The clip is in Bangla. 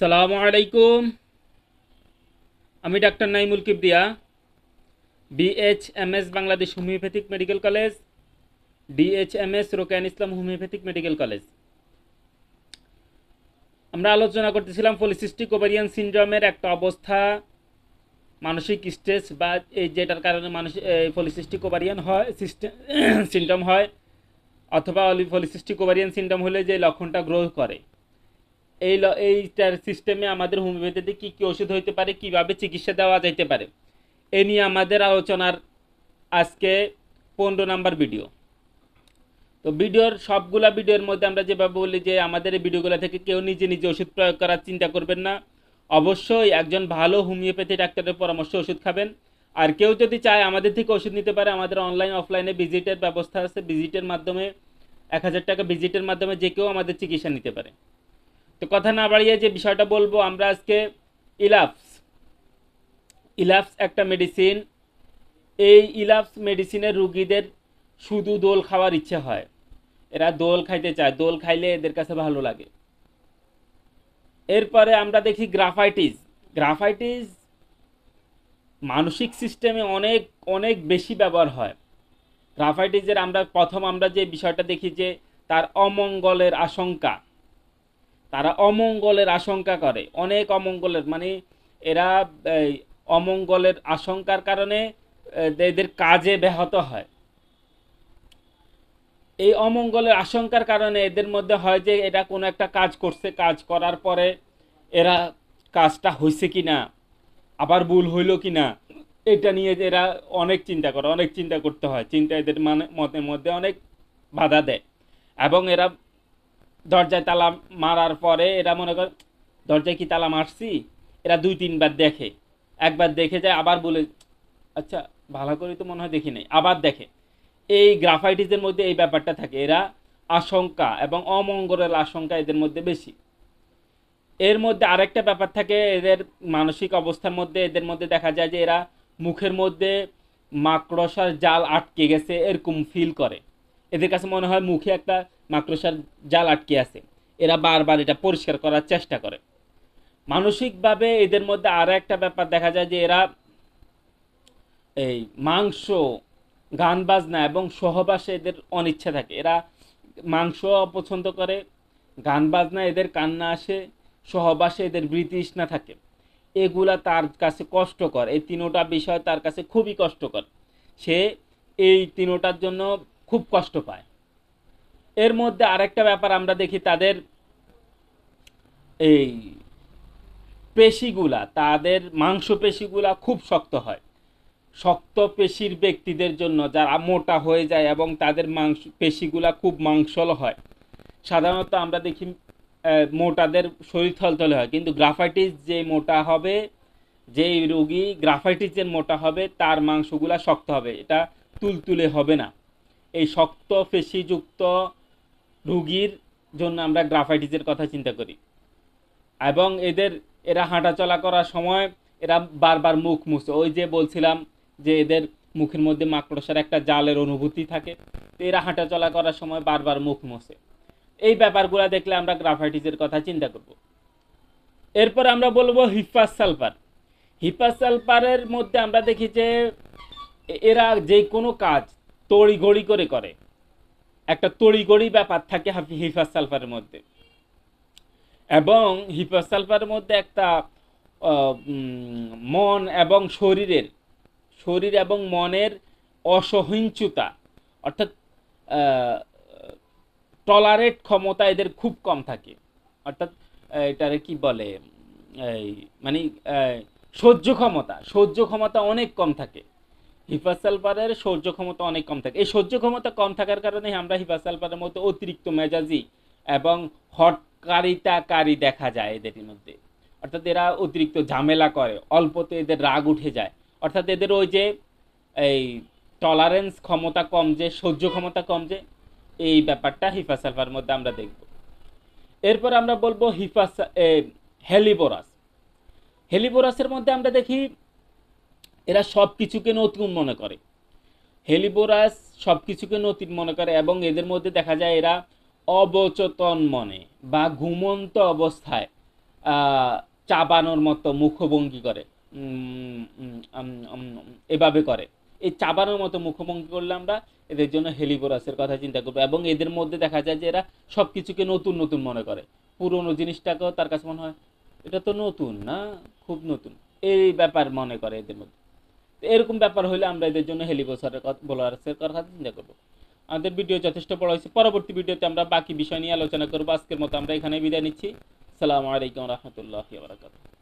সালামু আলাইকুম। আমি doctor Naimul Kibria BHMS Bangladesh homeopathic medical college DHMS Rokeyan Islam homeopathic medical college. আমরা আলোচনা করতেছিলাম পলিসিস্টিক ওভারিয়ান সিনড্রোমের একটা অবস্থা, মানসিক স্ট্রেস বা এই যেটার কারণে মানুষ পলিসিস্টিক ওভারিয়ান হয় সিস্টেম সিনড্রোম হয়, অথবা পলিসিস্টিক ওভারিয়ান সিনড্রোম হলে যে লক্ষণটা গ্রো করে। এই এইটার সিস্টেমে আমাদের হোমিওপ্যাথিতে কী কী ওষুধ হইতে পারে, কীভাবে চিকিৎসা দেওয়া যাইতে পারে, এ নিয়ে আমাদের আলোচনার আজকে পনেরো নাম্বার ভিডিও তো ভিডিওর সবগুলা ভিডিওর মধ্যে আমরা যেভাবে বলি যে আমাদের এই ভিডিওগুলো থেকে কেউ নিজে নিজে ওষুধ প্রয়োগ করার চিন্তা করবেন না। অবশ্যই একজন ভালো হোমিওপ্যাথি ডাক্তারের পরামর্শ ওষুধ খাবেন। আর কেউ যদি চায় আমাদের থেকে ওষুধ নিতে পারে, আমাদের অনলাইন অফলাইনে ভিজিটের ব্যবস্থা আছে। ভিজিটের মাধ্যমে এক হাজার টাকা ভিজিটের মাধ্যমে যে কেউ আমাদের চিকিৎসা নিতে পারে। তো কথা না বাড়িয়ে যে বিষয়টা বলব, আমরা আজকে ইলাপস। ইলাপস একটা মেডিসিন এই ইলাপস মেডিসিনের রুগীদের শুধু দোল খাওয়ার ইচ্ছে হয়। এরা দোল খাইতে চায়। দোল খাইলে এদের কাছে ভালো লাগে। এরপরে আমরা দেখি গ্রাফাইটিস। গ্রাফাইটিস মানসিক সিস্টেমে অনেক অনেক বেশি ব্যবহার হয়। গ্রাফাইটিসের আমরা, প্রথম আমরা যে বিষয়টা দেখি যে তার অমঙ্গলের আশঙ্কা। তারা অমঙ্গলের আশঙ্কা করে। অনেক অমঙ্গলের মানে এরা অমঙ্গলের আশঙ্কার কারণে এদের কাজে ব্যাহত হয়। এই অমঙ্গলের আশঙ্কার কারণে এদের মধ্যে হয় যে এটা কোনো একটা কাজ করছে, কাজ করার পরে এরা কাজটা হয়েছে কি না আবার ভুল হইল কি না এটা নিয়ে এরা অনেক চিন্তা করে, অনেক চিন্তা করতে হয়। চিন্তা এদের মানে মতের মধ্যে অনেক বাধা দেয়। এবং এরা দরজায় তালা মারার পরে এরা মনে করে, দরজায় কি তালা মারছি? এরা দুই, তিনবার দেখে। একবার দেখে যায়, আবার বলে আচ্ছা ভালো করে তো মনে হয় দেখি নাই। আবার দেখে। এই গ্রাফাইটিসের মধ্যে এই ব্যাপারটা থাকে। এরা আশঙ্কা এবং অমঙ্গলের আশঙ্কা এদের মধ্যে বেশি। এর মধ্যে আরেকটা ব্যাপার থাকে, এদের মানসিক অবস্থার মধ্যে, এদের মধ্যে দেখা যায় যে এরা মুখের মধ্যে মাকড়সার জাল আটকে গেছে, এরকম ফিল করে। এদের কাছে মনে হয় মুখে একটা মাকড়সার জাল আটকে আছে। এরা বারবার এটা পরিষ্কার করার চেষ্টা করে। মানসিকভাবে এদের মধ্যে আরও একটা ব্যাপার দেখা যায় যে এরা এই মাংস গান বাজনা এবং সহবাসে এদের অনিচ্ছা থাকে। এরা মাংস অপছন্দ করে গান বাজনা এদের কান্না আসে, সহবাসে এদের বৃতৃষ্ণা থাকে। এগুলা তার কাছে কষ্টকর। এই তিনোটা বিষয় তার কাছে খুবই কষ্টকর। সে এই তিনোটার জন্য খুব কষ্ট পায়। এর মধ্যে আরেকটা ব্যাপার আমরা দেখি, তাদের এই পেশিগুলা, তাদের মাংসপেশিগুলা খুব শক্ত হয়। শক্ত পেশির ব্যক্তিদের জন্য যারা মোটা হয়ে যায় এবং তাদের মাংস, পেশিগুলা খুব মাংসল হয়। সাধারণত আমরা দেখি মোটাদের শরীর থলথলে হয়, কিন্তু গ্রাফাইটিস যে মোটা হবে, যেই রোগী গ্রাফাইটিসের মোটা হবে, তার মাংসগুলা শক্ত হবে, এটা তুলতুলে হবে না। এই শক্ত, পেশিযুক্ত রুগীর জন্য আমরা গ্রাফাইটিসের কথা চিন্তা করি। এবং এদের, এরা হাঁটাচলা করার সময় এরা বারবার মুখ মুছে। ওই যে বলছিলাম যে এদের মুখের মধ্যে মাকড়সার একটা জালের অনুভূতি থাকে, তো এরা হাঁটাচলা করার সময় বারবার মুখ মুছে। এই ব্যাপারগুলো দেখলে আমরা গ্রাফাইটিসের কথা চিন্তা করব। এরপর আমরা বলব হিপাস সালফার হিপাস সালফারের মধ্যে আমরা দেখি যে এরা যে কোনো কাজ তড়িঘড়ি করে করে। একটা তড়িঘড়ি ব্যাপার থাকে হাফি- হিপাস সালফারের মধ্যে। এবং হিপাস সালফারের মধ্যে একটা মন এবং শরীরের, শরীর এবং মনের অসহিঞ্চুতা অর্থাৎ টলারেট ক্ষমতা এদের খুব কম থাকে। অর্থাৎ এটারে কি বলে? এই মানে সহ্য ক্ষমতা সহ্য ক্ষমতা অনেক কম থাকে। হিপাসালপারের সহ্য ক্ষমতা অনেক কম থাকে। এই সহ্য ক্ষমতা কম থাকার কারণে আমরা হিপাসালপারের মধ্যে অতিরিক্ত মেজাজি এবং হটকারিতাকারী দেখা যায় এদের মধ্যে। অর্থাৎ এরা অতিরিক্ত ঝামেলা করে, অল্পতে এদের রাগ উঠে যায়। অর্থাৎ এদের ওই যে, এই টলারেন্স ক্ষমতা কম যে, সহ্য ক্ষমতা কম যে, এই ব্যাপারটা হিফাসালফার মধ্যে আমরা দেখব। এরপর আমরা বলব হিফাস হেলিবোরাস। হেলিবোরাসের মধ্যে আমরা দেখি এরা সব কিছুকে নতুন মনে করে। হেলিবোরাস সব কিছুকে নতুন মনে করে এবং এদের মধ্যে দেখা যায় এরা অবচেতন মনে বা ঘুমন্ত অবস্থায় চাবানোর মতো মুখভঙ্গি করে। এভাবে করে। এই চাবানোর মতো মুখভঙ্গি করলে আমরা এদের জন্য হেলিবোরাসের কথা চিন্তা করব এবং এদের মধ্যে দেখা যায় যে এরা সব কিছুকে নতুন নতুন মনে করে। পুরোনো জিনিসটাকেও তার কাছে মনে হয়, এটা তো নতুন না, খুব নতুন। এই ব্যাপার মনে করে এদের মধ্যে। এরকম ব্যাপার হলে আমরা এদের জন্য হেলিকপ্টারের কথা বোলার্সের কথা চিন্তা করব। আমাদের ভিডিও যথেষ্ট বড় হয়েছে। পরবর্তী ভিডিওতে আমরা বাকি বিষয় নিয়ে আলোচনা করব। আজকের মতো আমরা এখানে বিদায় নিচ্ছি। সালামু আলাইকুম রহমতুল্লাহ বারাকাতুহ।